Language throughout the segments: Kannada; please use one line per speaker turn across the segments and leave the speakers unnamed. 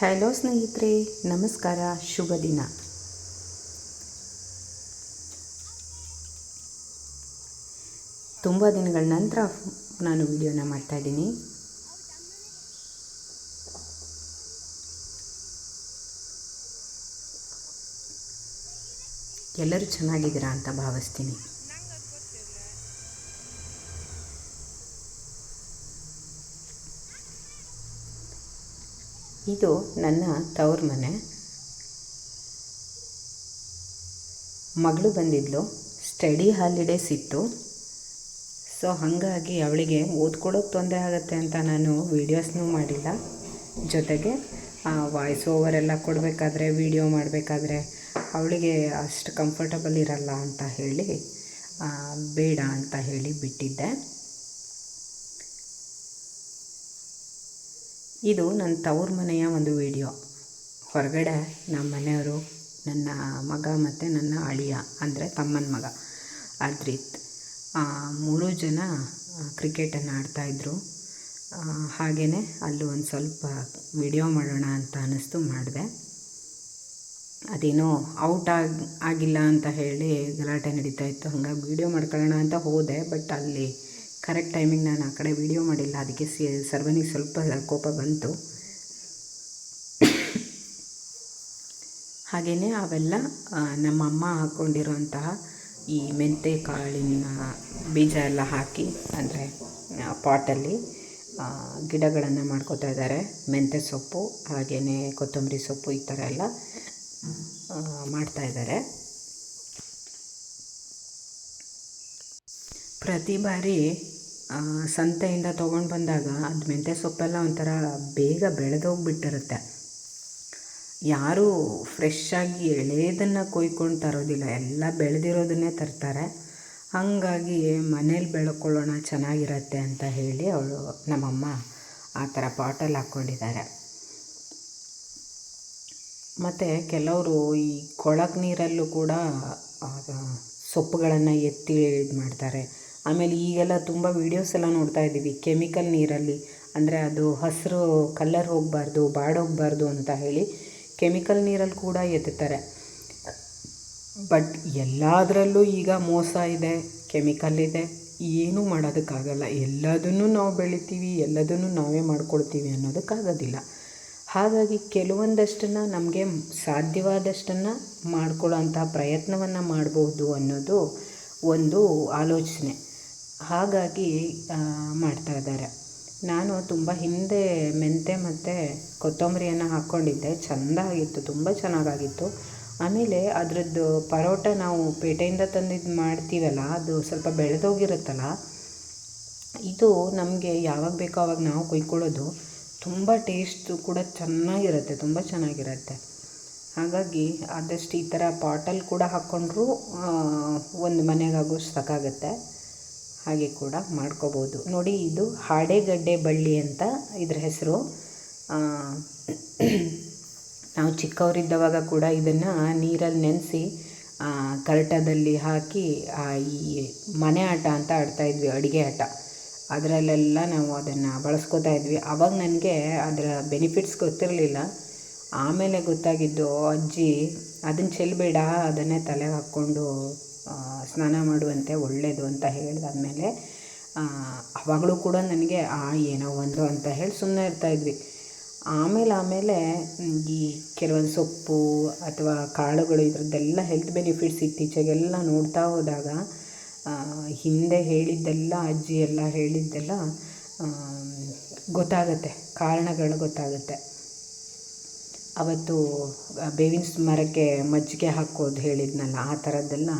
ಹಲೋ ಸ್ನೇಹಿತರೆ, ನಮಸ್ಕಾರ, ಶುಭ ದಿನ. ತುಂಬ ದಿನಗಳ ನಂತರ ನಾನು ವಿಡಿಯೋನ ಮಾಡ್ತಾ ಇದ್ದೀನಿ. ಎಲ್ಲರೂ ಚೆನ್ನಾಗಿದ್ದೀರಾ ಅಂತ ಭಾವಿಸ್ತೀನಿ. ಇದು ನನ್ನ ತವ್ರ ಮನೆ. ಮಗಳು ಬಂದಿದ್ಲು. ಸ್ಟಡಿ ಹಾಲಿಡೇಸ್ ಇತ್ತು ಸೊ ಹಾಗಾಗಿ ಅವಳಿಗೆ ಓದ್ಕೊಡೋಕ್ಕೆ ತೊಂದರೆ ಆಗುತ್ತೆ ಅಂತ ನಾನು ವೀಡಿಯೋಸ್ನೂ ಮಾಡಿಲ್ಲ. ಜೊತೆಗೆ ವಾಯ್ಸ್ ಓವರ್ ಎಲ್ಲ ಕೊಡಬೇಕಾದ್ರೆ ವೀಡಿಯೋ ಮಾಡಬೇಕಾದ್ರೆ ಅವಳಿಗೆ ಅಷ್ಟು ಕಂಫರ್ಟಬಲ್ ಇರಲ್ಲ ಅಂತ ಹೇಳಿ ಬೇಡ ಅಂತ ಹೇಳಿ ಬಿಟ್ಟಿದ್ದೆ. ಇದು ನನ್ನ ತವ್ರ ಮನೆಯ ಒಂದು ವಿಡಿಯೋ. ಹೊರಗಡೆ ನಮ್ಮ ಮನೆಯವರು ನನ್ನ ಮಗ ಮತ್ತು ನನ್ನ ಅಳಿಯ, ಅಂದರೆ ತಮ್ಮನ ಮಗ ಅದ್ರಿತ್ ಮೂರೂ ಜನ ಕ್ರಿಕೆಟನ್ನು ಆಡ್ತಾಯಿದ್ರು ಹಾಗೆಯೇ ಅಲ್ಲಿ ಒಂದು ಸ್ವಲ್ಪ ವಿಡಿಯೋ ಮಾಡೋಣ ಅಂತ ಅನ್ನಿಸ್ತು, ಮಾಡಿದೆ. ಅದೇನೋ ಔಟ್ ಆಗಿ, ಆಗಿಲ್ಲ ಅಂತ ಹೇಳಿ ಗಲಾಟೆ ನಡೀತಾ ಇತ್ತು. ಹಾಗಾಗಿ ವೀಡಿಯೋ ಮಾಡ್ಕೊಳ್ಳೋಣ ಅಂತ ಹೋದೆ, ಬಟ್ ಅಲ್ಲಿ ಕರೆಕ್ಟ್ ಟೈಮಿಗೆ ನಾನು ಆ ಕಡೆ ವೀಡಿಯೋ ಮಾಡಿಲ್ಲ. ಅದಕ್ಕೆ ಸಿ ಸರ್ವನಿಗೆ ಸ್ವಲ್ಪ ಕೋಪ ಬಂತು. ಹಾಗೆಯೇ ಅವೆಲ್ಲ ನಮ್ಮ ಅಮ್ಮ ಹಾಕ್ಕೊಂಡಿರುವಂತಹ ಈ ಮೆಂತೆ ಕಾಳಿನ ಬೀಜ ಎಲ್ಲ ಹಾಕಿ ಅಂದರೆ ಪಾಟಲ್ಲಿ ಗಿಡಗಳನ್ನು ಮಾಡ್ಕೋತಾ ಇದ್ದಾರೆ. ಮೆಂತೆ ಸೊಪ್ಪು ಹಾಗೆಯೇ ಕೊತ್ತಂಬರಿ ಸೊಪ್ಪು ಈ ಥರ ಎಲ್ಲ ಆ, ಮಾಡ್ತಾ ಇದ್ದಾರೆ ಪ್ರತಿ ಬಾರಿ ಸಂತೆಯಿಂದ ತೊಗೊಂಡು ಬಂದಾಗ ಅದು ಮೆಂತ್ಯ ಸೊಪ್ಪೆಲ್ಲ ಒಂಥರ ಬೇಗ ಬೆಳೆದೋಗ್ಬಿಟ್ಟಿರುತ್ತೆ. ಯಾರೂ ಫ್ರೆಶ್ಶಾಗಿ ಆಗಿ ಎಳೆದನ್ನು ಕೊಯ್ಕೊಂಡು ತರೋದಿಲ್ಲ, ಎಲ್ಲ ಬೆಳೆದಿರೋದನ್ನೇ ತರ್ತಾರೆ. ಹಾಗಾಗಿ ಮನೇಲಿ ಬೆಳ್ಕೊಳ್ಳೋಣ ಚೆನ್ನಾಗಿರತ್ತೆ ಅಂತ ಹೇಳಿ ಅವಳು ನಮ್ಮಮ್ಮ ಆ ಥರ ಪಾಟಲ್ಲಿ ಹಾಕ್ಕೊಂಡಿದ್ದಾರೆ. ಮತ್ತು ಕೆಲವರು ಈ ಕೊಳಕು ನೀರಲ್ಲೂ ಕೂಡ ಸೊಪ್ಪುಗಳನ್ನು ಎತ್ತಿ ಇದು ಮಾಡ್ತಾರೆ. ಆಮೇಲೆ ಈಗೆಲ್ಲ ತುಂಬ ವೀಡಿಯೋಸ್ ಎಲ್ಲ ನೋಡ್ತಾ ಇದ್ದೀವಿ. ಕೆಮಿಕಲ್ ನೀರಲ್ಲಿ, ಅಂದರೆ ಅದು ಹಸಿರು ಕಲ್ಲರ್ ಹೋಗಬಾರ್ದು ಬಾಡೋಗಬಾರ್ದು ಅಂತ ಹೇಳಿ ಕೆಮಿಕಲ್ ನೀರಲ್ಲಿ ಕೂಡ ಎತ್ತುತ್ತಾರೆ. ಬಟ್ ಎಲ್ಲದರಲ್ಲೂ ಈಗ ಮೋಸ ಇದೆ ಕೆಮಿಕಲ್ ಇದೆ, ಏನೂ ಮಾಡೋದಕ್ಕಾಗಲ್ಲ. ಎಲ್ಲದನ್ನು ನಾವು ಬೆಳಿತೀವಿ, ಎಲ್ಲದನ್ನು ನಾವೇ ಮಾಡ್ಕೊಳ್ತೀವಿ ಅನ್ನೋದಕ್ಕಾಗೋದಿಲ್ಲ. ಹಾಗಾಗಿ ಕೆಲವೊಂದಷ್ಟನ್ನು ನಮಗೆ ಸಾಧ್ಯವಾದಷ್ಟನ್ನು ಮಾಡ್ಕೊಳ್ಳೋಂಥ ಪ್ರಯತ್ನವನ್ನು ಮಾಡಬಹುದು ಅನ್ನೋದು ಒಂದು ಆಲೋಚನೆ. ಹಾಗಾಗಿ ಮಾಡ್ತಾ ಇದ್ದಾರೆ. ನಾನು ತುಂಬ ಹಿಂದೆ ಮೆಂತೆ ಮತ್ತು ಕೊತ್ತಂಬರಿಯನ್ನು ಹಾಕ್ಕೊಂಡಿದ್ದೆ ಚೆಂದ ಆಗಿತ್ತು, ತುಂಬ ಚೆನ್ನಾಗಾಗಿತ್ತು. ಆಮೇಲೆ ಅದರದ್ದು ಪರೋಟ ನಾವು ಪೇಟೆಯಿಂದ ತಂದಿದ್ದು ಮಾಡ್ತೀವಲ್ಲ, ಅದು ಸ್ವಲ್ಪ ಬೆಳೆದೋಗಿರುತ್ತಲ್ಲ, ಇದು ನಮಗೆ ಯಾವಾಗ ಬೇಕೋ ಅವಾಗ ನಾವು ಕೊಯ್ಕೊಳ್ಳೋದು. ತುಂಬ ಟೇಸ್ಟು ಕೂಡ ಚೆನ್ನಾಗಿರುತ್ತೆ, ತುಂಬ ಚೆನ್ನಾಗಿರುತ್ತೆ. ಹಾಗಾಗಿ ಆದಷ್ಟು ಈ ಥರ ಪಾಟಲ್ಲಿ ಕೂಡ ಹಾಕ್ಕೊಂಡ್ರೂ ಒಂದು ಮನೆಗಾಗೋ ಸಾಕಾಗುತ್ತೆ ಹಾಗೆ ಕೂಡ ಮಾಡ್ಕೋಬೋದು. ನೋಡಿ, ಇದು ಹಾಡೆಗಡ್ಡೆ ಬಳ್ಳಿ ಅಂತ ಇದ್ರ ಹೆಸರು. ನಾವು ಚಿಕ್ಕವರಿದ್ದವಾಗ ಕೂಡ ಇದನ್ನು ನೀರಲ್ಲಿ ನೆನೆಸಿ ಕರಟದಲ್ಲಿ ಹಾಕಿ ಈ ಮನೆ ಆಟ ಅಂತ ಆಡ್ತಾಯಿದ್ವಿ ಅಡುಗೆ ಆಟ. ಅದರಲ್ಲೆಲ್ಲ ನಾವು ಅದನ್ನು ಬಳಸ್ಕೊತಾ ಇದ್ವಿ. ಆವಾಗ ನನಗೆ ಅದರ ಬೆನಿಫಿಟ್ಸ್ ಗೊತ್ತಿರಲಿಲ್ಲ. ಆಮೇಲೆ ಗೊತ್ತಾಗಿದ್ದು ಅಜ್ಜಿ ಅದನ್ನು ಚೆಲ್ಲಬೇಡ ಅದನ್ನೇ ತಲೆಗೆ ಹಾಕ್ಕೊಂಡು ಸ್ನಾನ ಮಾಡುವಂತೆ ಒಳ್ಳೆಯದು ಅಂತ ಹೇಳಿದಾದ್ಮೇಲೆ ಅವಾಗಲೂ ಕೂಡ ನನಗೆ, ಆ, ಏನೋ ಒಂದು ಅಂತ ಹೇಳಿ ಸುಮ್ಮನೆ ಇರ್ತಾಯಿದ್ವಿ ಆಮೇಲೆ ಆಮೇಲೆ ಈ ಕೆಲವೊಂದು ಸೊಪ್ಪು ಅಥವಾ ಕಾಳುಗಳು ಇದರದ್ದೆಲ್ಲ ಹೆಲ್ತ್ ಬೆನಿಫಿಟ್ಸ್ ಇತ್ತೀಚೆಗೆಲ್ಲ ನೋಡ್ತಾ ಹೋದಾಗ ಹಿಂದೆ ಹೇಳಿದ್ದೆಲ್ಲ, ಅಜ್ಜಿ ಎಲ್ಲ ಹೇಳಿದ್ದೆಲ್ಲ ಗೊತ್ತಾಗುತ್ತೆ, ಕಾರಣಗಳು ಗೊತ್ತಾಗುತ್ತೆ. ಅವತ್ತು ಬೇವಿನ ಮರಕ್ಕೆ ಮಜ್ಜಿಗೆ ಹಾಕೋದು ಹೇಳಿದ್ನಲ್ಲ, ಆ ಥರದ್ದೆಲ್ಲ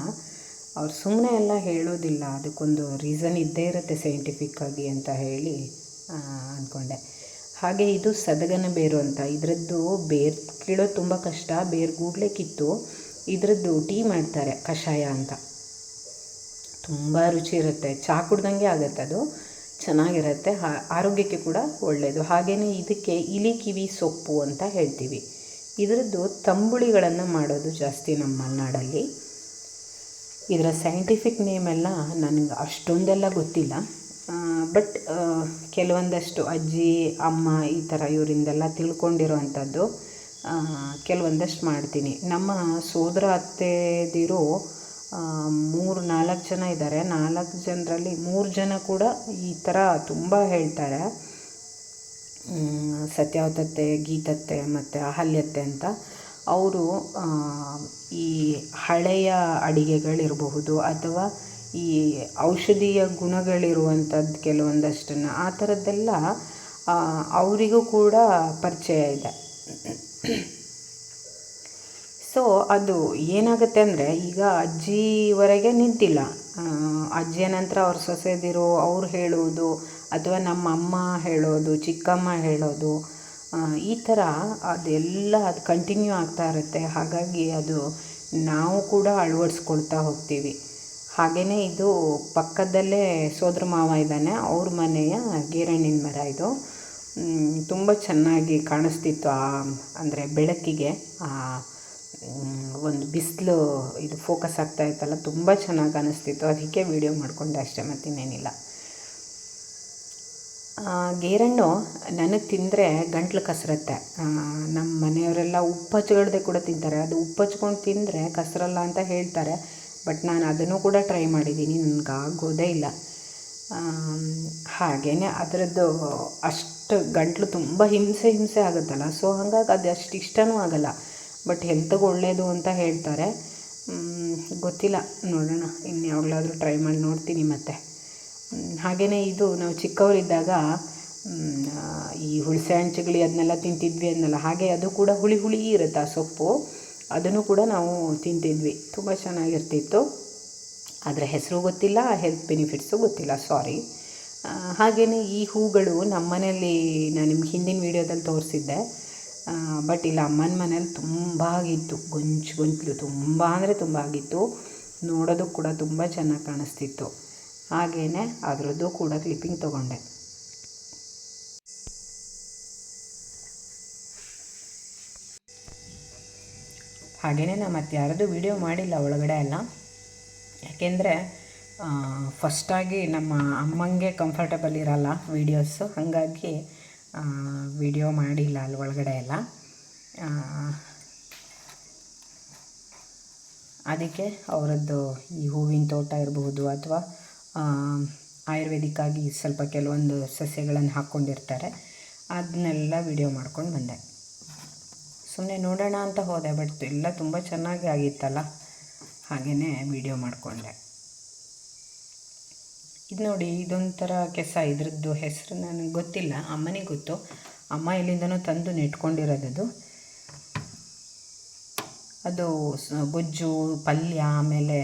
ಅವ್ರು ಸುಮ್ಮನೆ ಎಲ್ಲ ಹೇಳೋದಿಲ್ಲ. ಅದಕ್ಕೊಂದು ರೀಸನ್ ಇದ್ದೇ ಇರುತ್ತೆ ಸೈಂಟಿಫಿಕ್ಕಾಗಿ ಅಂತ ಹೇಳಿ ಅಂದ್ಕೊಂಡೆ ಹಾಗೆ ಇದು ಸದಗನ ಬೇರು ಅಂತ. ಇದರದ್ದು ಬೇರು ಕೀಳೋದು ತುಂಬ ಕಷ್ಟ, ಬೇರು ಗೂಡ್ಲೇಕಿತ್ತು ಇದರದ್ದು ಟೀ ಮಾಡ್ತಾರೆ ಕಷಾಯ ಅಂತ. ತುಂಬ ರುಚಿ ಇರುತ್ತೆ. ಚಹಾ ಕುಡ್ದಂಗೆ ಆಗುತ್ತೆ ಅದು. ಚೆನ್ನಾಗಿರುತ್ತೆ. ಆರೋಗ್ಯಕ್ಕೆ ಕೂಡ ಒಳ್ಳೆಯದು ಹಾಗೆಯೇ ಇದಕ್ಕೆ ಇಲಿ ಕಿವಿ ಸೊಪ್ಪು ಅಂತ ಹೇಳ್ತೀವಿ. ಇದರದ್ದು ತಂಬುಳಿಗಳನ್ನು ಮಾಡೋದು ಜಾಸ್ತಿ ನಮ್ಮ ಮಲೆನಾಡಲ್ಲಿ. ಇದರ ಸೈಂಟಿಫಿಕ್ ನೇಮ್ ಎಲ್ಲ ನನಗೆ ಅಷ್ಟೊಂದೆಲ್ಲ ಗೊತ್ತಿಲ್ಲ. ಬಟ್ ಕೆಲವೊಂದಷ್ಟು ಅಜ್ಜಿ, ಅಮ್ಮ ಈ ಥರ ಇವರಿಂದೆಲ್ಲ ತಿಳ್ಕೊಂಡಿರೋವಂಥದ್ದು ಕೆಲವೊಂದಷ್ಟು ಮಾಡ್ತೀನಿ. ನಮ್ಮ ಸೋದರ ಅತ್ತೆದಿರು ಮೂರು ನಾಲ್ಕು ಜನ ಇದ್ದಾರೆ ನಾಲ್ಕು ಜನರಲ್ಲಿ ಮೂರು ಜನ ಕೂಡ ಈ ಥರ ತುಂಬ ಹೇಳ್ತಾರೆ. ಸತ್ಯಾವತತ್ತೆ, ಗೀತತ್ತೆ ಮತ್ತು ಅಹಲ್ಯತ್ತೆ ಅಂತ. ಅವರು ಈ ಹಳೆಯ ಅಡಿಗೆಗಳಿರಬಹುದು ಅಥವಾ ಈ ಔಷಧೀಯ ಗುಣಗಳಿರುವಂಥದ್ದು ಕೆಲವೊಂದಷ್ಟನ್ನು, ಆ ಥರದ್ದೆಲ್ಲ ಅವರಿಗೂ ಕೂಡ ಪರಿಚಯ ಇದೆ. ಸೊ ಅದು ಏನಾಗುತ್ತೆ ಅಂದರೆ, ಈಗ ಅಜ್ಜಿವರೆಗೆ ನಿಂತಿಲ್ಲ. ಅಜ್ಜಿಯ ನಂತರ ಅವ್ರ ಸೊಸೆದಿರು, ಅವ್ರು ಹೇಳುವುದು ಅಥವಾ ನಮ್ಮ ಅಮ್ಮ ಹೇಳೋದು, ಚಿಕ್ಕಮ್ಮ ಹೇಳೋದು ಈ ಥರ ಅದೆಲ್ಲ ಅದು ಕಂಟಿನ್ಯೂ ಆಗ್ತಾ ಇರುತ್ತೆ. ಹಾಗಾಗಿ ಅದು ನಾವು ಕೂಡ ಅಳವಡಿಸ್ಕೊಳ್ತಾ ಹೋಗ್ತೀವಿ. ಹಾಗೆಯೇ ಇದು ಪಕ್ಕದಲ್ಲೇ ಸೋದರ ಮಾವ ಇದ್ದಾನೆ, ಅವ್ರ ಮನೆಯ ಗೇರಣ್ಣಿನ ಮರ ಇದು. ತುಂಬ ಚೆನ್ನಾಗಿ ಕಾಣಿಸ್ತಿತ್ತು ಆ, ಅಂದರೆ ಬೆಳಕಿಗೆ ಒಂದು ಬಿಸಿಲು, ಇದು ಫೋಕಸ್ ಆಗ್ತಾ ಇತ್ತಲ್ಲ, ತುಂಬ ಚೆನ್ನಾಗಿ ಅನಿಸ್ತಿತ್ತು. ಅದಕ್ಕೆ ವೀಡಿಯೋ ಮಾಡಿಕೊಂಡೆ ಅಷ್ಟೇ ಮತ್ತಿನ್ನೇನಿಲ್ಲ ಗೇರಣ್ಣು ನನಗೆ ತಿಂದರೆ ಗಂಟ್ಲು ಕಸರತ್ತೆ. ನಮ್ಮ ಮನೆಯವರೆಲ್ಲ ಉಪ್ಪು ಹಚ್ಕೊಳ್ದೆ ಕೂಡ ತಿಂತಾರೆ. ಅದು ಉಪ್ಪು ಹಚ್ಕೊಂಡು ತಿಂದರೆ ಕಸರಲ್ಲ ಅಂತ ಹೇಳ್ತಾರೆ. ಬಟ್ ನಾನು ಅದನ್ನು ಕೂಡ ಟ್ರೈ ಮಾಡಿದ್ದೀನಿ, ನನಗೆ ಆಗೋದೇ ಇಲ್ಲ. ಹಾಗೇ ಅದರದ್ದು ಅಷ್ಟು ಗಂಟ್ಲು ತುಂಬ ಹಿಂಸೆ ಹಿಂಸೆ ಆಗುತ್ತಲ್ಲ. ಸೊ ಹಾಗಾಗಿ ಅದು ಅಷ್ಟು ಇಷ್ಟನೂ ಆಗಲ್ಲ. ಬಟ್ ಹೆಲ್ತ್ಗೆ ಒಳ್ಳೆಯದು ಅಂತ ಹೇಳ್ತಾರೆ. ಗೊತ್ತಿಲ್ಲ. ನೋಡೋಣ. ಇನ್ನು ಯಾವಾಗಲಾದರೂ ಟ್ರೈ ಮಾಡಿ ನೋಡ್ತೀನಿ ಮತ್ತೆ. ಹಾಗೆಯೇ ಇದು ನಾವು ಚಿಕ್ಕವರಿದ್ದಾಗ ಈ ಹುಣಸೆ ಹಣ್ಣು ಅದನ್ನೆಲ್ಲ ತಿಂತಿದ್ವಿ ಅದನ್ನೆಲ್ಲ ಹಾಗೆ ಅದು ಕೂಡ ಹುಳಿ ಹುಳಿ ಇರುತ್ತೆ ಆ ಸೊಪ್ಪು. ಅದನ್ನು ಕೂಡ ನಾವು ತಿಂತಿದ್ವಿ. ತುಂಬ ಚೆನ್ನಾಗಿರ್ತಿತ್ತು. ಅದರ ಹೆಸರು ಗೊತ್ತಿಲ್ಲ, ಹೆಲ್ತ್ ಬೆನಿಫಿಟ್ಸು ಗೊತ್ತಿಲ್ಲ, ಸಾರಿ. ಹಾಗೆಯೇ ಈ ಹೂಗಳು ನಮ್ಮ ಮನೆಯಲ್ಲಿ ನಾನು ನಿಮ್ಗೆ ಹಿಂದಿನ ವೀಡಿಯೋದಲ್ಲಿ ತೋರಿಸಿದ್ದೆ. ಬಟ್ ಇಲ್ಲ, ಅಮ್ಮನ ಮನೇಲಿ ತುಂಬ ಆಗಿತ್ತು. ಗೊಂಚು, ಗೊಂಚಲು ತುಂಬ ಅಂದರೆ ತುಂಬ ಆಗಿತ್ತು. ನೋಡೋದಕ್ಕೆ ಕೂಡ ತುಂಬ ಚೆನ್ನಾಗಿ ಕಾಣಿಸ್ತಿತ್ತು. ಹಾಗೆಯೇ ಅದರದ್ದು ಕೂಡ ಕ್ಲಿಪ್ಪಿಂಗ್ ತೊಗೊಂಡೆ. ಹಾಗೆಯೇ ನಾನು ಮತ್ತೆ ಯಾರದು ವೀಡಿಯೋ ಮಾಡಿಲ್ಲ ಒಳಗಡೆ ಎಲ್ಲ. ಯಾಕೆಂದರೆ ಫಸ್ಟಾಗಿ ನಮ್ಮ ಅಮ್ಮಂಗೆ ಕಂಫರ್ಟಬಲ್ ಇರಲ್ಲ ವೀಡಿಯೋಸು ಹಾಗಾಗಿ ವೀಡಿಯೋ ಮಾಡಿಲ್ಲ ಅಲ್ಲಿ ಒಳಗಡೆ ಎಲ್ಲ. ಅದಕ್ಕೆ ಅವರದ್ದು ಈ ಹೂವಿನ ತೋಟ ಇರಬಹುದು ಅಥವಾ ಆಯುರ್ವೇದಿಕ್ ಆಗಿ ಸ್ವಲ್ಪ ಕೆಲವೊಂದು ಸಸ್ಯಗಳನ್ನು ಹಾಕ್ಕೊಂಡಿರ್ತಾರೆ. ಅದನ್ನೆಲ್ಲ ವಿಡಿಯೋ ಮಾಡ್ಕೊಂಡು ಬಂದೆ. ಸುಮ್ಮನೆ ನೋಡೋಣ ಅಂತ ಹೋದೆ, ಬಟ್ ಎಲ್ಲ ತುಂಬ ಚೆನ್ನಾಗಿ ಆಗಿತ್ತಲ್ಲ. ಹಾಗೆಯೇ ವಿಡಿಯೋ ಮಾಡಿಕೊಂಡೆ. ಇದು ನೋಡಿ ಇದೊಂಥರ ಕೆಸ. ಇದ್ರದ್ದು ಹೆಸರು ನನಗೆ ಗೊತ್ತಿಲ್ಲ, ಅಮ್ಮನಿಗೆ ಗೊತ್ತು. ಅಮ್ಮ ಇಲ್ಲಿಂದನೂ ತಂದು ನೆಟ್ಕೊಂಡಿರೋದದು. ಅದು ಗೊಜ್ಜು, ಪಲ್ಯ, ಆಮೇಲೆ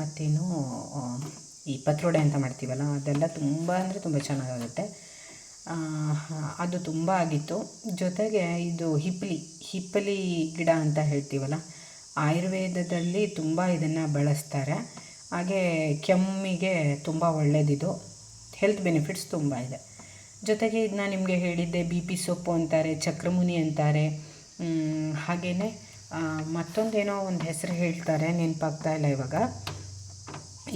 ಮತ್ತೇನು ಈ ಪತ್ರೊಡೆ ಅಂತ ಮಾಡ್ತೀವಲ್ಲ, ಅದೆಲ್ಲ ತುಂಬ ಅಂದರೆ ತುಂಬ ಚೆನ್ನಾಗಾಗುತ್ತೆ. ಅದು ತುಂಬ ಆಗಿತ್ತು. ಜೊತೆಗೆ ಇದು ಹಿಪ್ಪಲಿ ಹಿಪ್ಪಲಿ ಗಿಡ ಅಂತ ಹೇಳ್ತೀವಲ್ಲ, ಆಯುರ್ವೇದದಲ್ಲಿ ತುಂಬ ಇದನ್ನು ಬಳಸ್ತಾರೆ. ಹಾಗೆ ಕೆಮ್ಮಿಗೆ ತುಂಬ ಒಳ್ಳೆಯದಿದು ಹೆಲ್ತ್ ಬೆನಿಫಿಟ್ಸ್ ತುಂಬ ಇದೆ. ಜೊತೆಗೆ ಇದನ್ನ ನಿಮಗೆ ಹೇಳಿದ್ದೆ ಬಿ ಪಿ ಸೊಪ್ಪು ಅಂತಾರೆ, ಚಕ್ರಮುನಿ ಅಂತಾರೆ. ಹಾಗೆಯೇ ಮತ್ತೊಂದೇನೋ ಒಂದು ಹೆಸರು ಹೇಳ್ತಾರೆ, ನೆನಪಾಗ್ತಾ ಇಲ್ಲ ಇವಾಗ.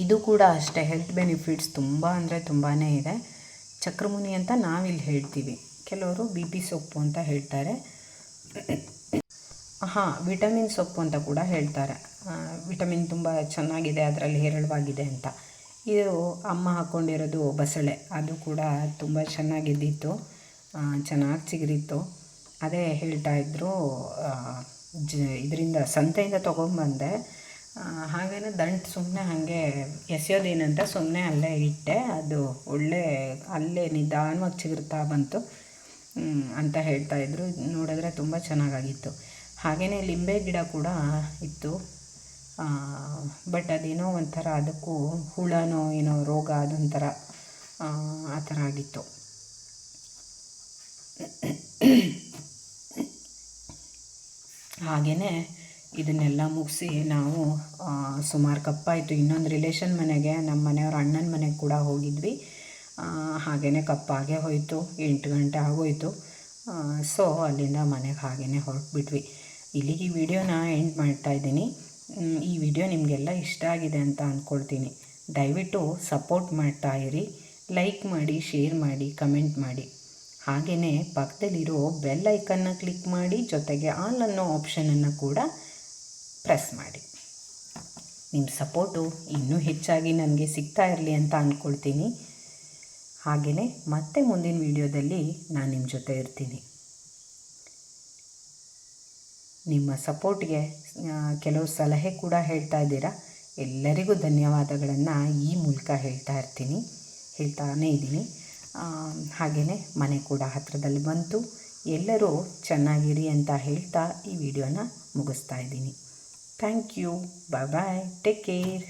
ಇದು ಕೂಡ ಅಷ್ಟೇ ಹೆಲ್ತ್ ಬೆನಿಫಿಟ್ಸ್ ತುಂಬ ಅಂದರೆ ತುಂಬಾ ಇದೆ. ಚಕ್ರಮುನಿ ಅಂತ ನಾವಿಲ್ಲಿ ಹೇಳ್ತೀವಿ. ಕೆಲವರು ಬಿ ಪಿ ಸೊಪ್ಪು ಅಂತ ಹೇಳ್ತಾರೆ. ಹಾಂ ವಿಟಮಿನ್ ಸೊಪ್ಪು ಅಂತ ಕೂಡ ಹೇಳ್ತಾರೆ. ವಿಟಮಿನ್ ತುಂಬ ಚೆನ್ನಾಗಿದೆ, ಅದರಲ್ಲಿ ಹೇರಳವಾಗಿದೆ ಅಂತ. ಇದು ಅಮ್ಮ ಹಾಕ್ಕೊಂಡಿರೋದು ಬಸಳೆ, ಅದು ಕೂಡ ತುಂಬ ಚೆನ್ನಾಗಿದ್ದಿತ್ತು. ಚೆನ್ನಾಗಿ ಚಿಗುರಿತ್ತು ಅದೇ ಹೇಳ್ತಾ ಇದ್ದರು ಜ, ಇದರಿಂದ ಸಂತೆಯಿಂದ ತೊಗೊಂಬಂದೆ. ಹಾಗೇ ದಂಟು ಸುಮ್ಮನೆ ಹಾಗೆ ಎಸೆಯೋದೇನಂತ ಸುಮ್ಮನೆ ಅಲ್ಲೇ ಇಟ್ಟೆ. ಅದು ಒಳ್ಳೆ, ಅಲ್ಲೇ ನಿಧಾನವಾಗಿ ಚಿಗುರ್ತಾ ಬಂತು. ಅಂತ ಹೇಳ್ತಾ ಇದ್ರು. ನೋಡಿದ್ರೆ ತುಂಬ ಚೆನ್ನಾಗಾಗಿತ್ತು. ಹಾಗೆಯೇ ಲಿಂಬೆ ಗಿಡ ಕೂಡ ಇತ್ತು. ಬಟ್ ಅದೇನೋ ಒಂಥರ ಅದಕ್ಕೂ ಹುಳನೋ ಏನೋ ರೋಗ ಅದೊಂಥರ ಆ, ಥರ ಆಗಿತ್ತು. ಹಾಗೆಯೇ ಇದನ್ನೆಲ್ಲ ಮುಗಿಸಿ ನಾವು ಸುಮಾರು ಕಪ್ಪಾಯಿತು ಇನ್ನೊಂದು ರಿಲೇಷನ್ ಮನೆಗೆ ನಮ್ಮ ಮನೆಯವ್ರ ಅಣ್ಣನ ಮನೆಗೆ ಕೂಡ ಹೋಗಿದ್ವಿ. ಹಾಗೆಯೇ ಕಪ್ಪಾಗೆ ಹೋಯಿತು. ಎಂಟು ಗಂಟೆ ಆಗೋಯಿತು. ಸೊ ಅಲ್ಲಿಂದ ಮನೆಗೆ ಹಾಗೆಯೇ ಹೊರಟ್ಬಿಟ್ವಿ. ಇಲ್ಲಿಗೆ ವಿಡಿಯೋನ ಎಂಡ್ ಮಾಡ್ತಾ ಇದ್ದೀನಿ. ಈ ವಿಡಿಯೋ ನಿಮಗೆಲ್ಲ ಇಷ್ಟ ಆಗಿದೆ ಅಂತ ಅಂದ್ಕೊಳ್ತೀನಿ ದಯವಿಟ್ಟು ಸಪೋರ್ಟ್ ಮಾಡ್ತಾ ಇರಿ. ಲೈಕ್ ಮಾಡಿ ಶೇರ್ ಮಾಡಿ ಕಮೆಂಟ್ ಮಾಡಿ. ಹಾಗೆಯೇ ಪಕ್ಕದಲ್ಲಿರೋ ಬೆಲ್ ಐಕನ್ನ ಕ್ಲಿಕ್ ಮಾಡಿ, ಜೊತೆಗೆ ಆಲ್ ಅನ್ನೋ ಆಪ್ಷನನ್ನು ಕೂಡ ಪ್ರೆಸ್ ಮಾಡಿ. ನಿಮ್ಮ ಸಪೋರ್ಟು ಇನ್ನೂ ಹೆಚ್ಚಾಗಿ ನನಗೆ ಸಿಗ್ತಾ ಇರಲಿ ಅಂತ ಅಂದ್ಕೊಳ್ತೀನಿ ಹಾಗೆಯೇ ಮತ್ತೆ ಮುಂದಿನ ವಿಡಿಯೋದಲ್ಲಿ ನಾನು ನಿಮ್ಮ ಜೊತೆ ಇರ್ತೀನಿ. ನಿಮ್ಮ ಸಪೋರ್ಟ್ಗೆ ಕೆಲವು ಸಲಹೆ ಕೂಡ ಹೇಳ್ತಾ ಇದ್ದೀರಾ? ಎಲ್ಲರಿಗೂ ಧನ್ಯವಾದಗಳನ್ನು ಈ ಮೂಲಕ ಹೇಳ್ತಾ ಇರ್ತೀನಿ, ಹೇಳ್ತಾನೇ ಇದ್ದೀನಿ. ಹಾಗೆಯೇ ಮನೆ ಕೂಡ ಹತ್ತಿರದಲ್ಲಿ ಬಂತು. ಎಲ್ಲರೂ ಚೆನ್ನಾಗಿರಿ ಅಂತ ಹೇಳ್ತಾ ಈ ವಿಡಿಯೋನ ಮುಗಿಸ್ತಾ ಇದ್ದೀನಿ. Thank you. Bye bye. Take care.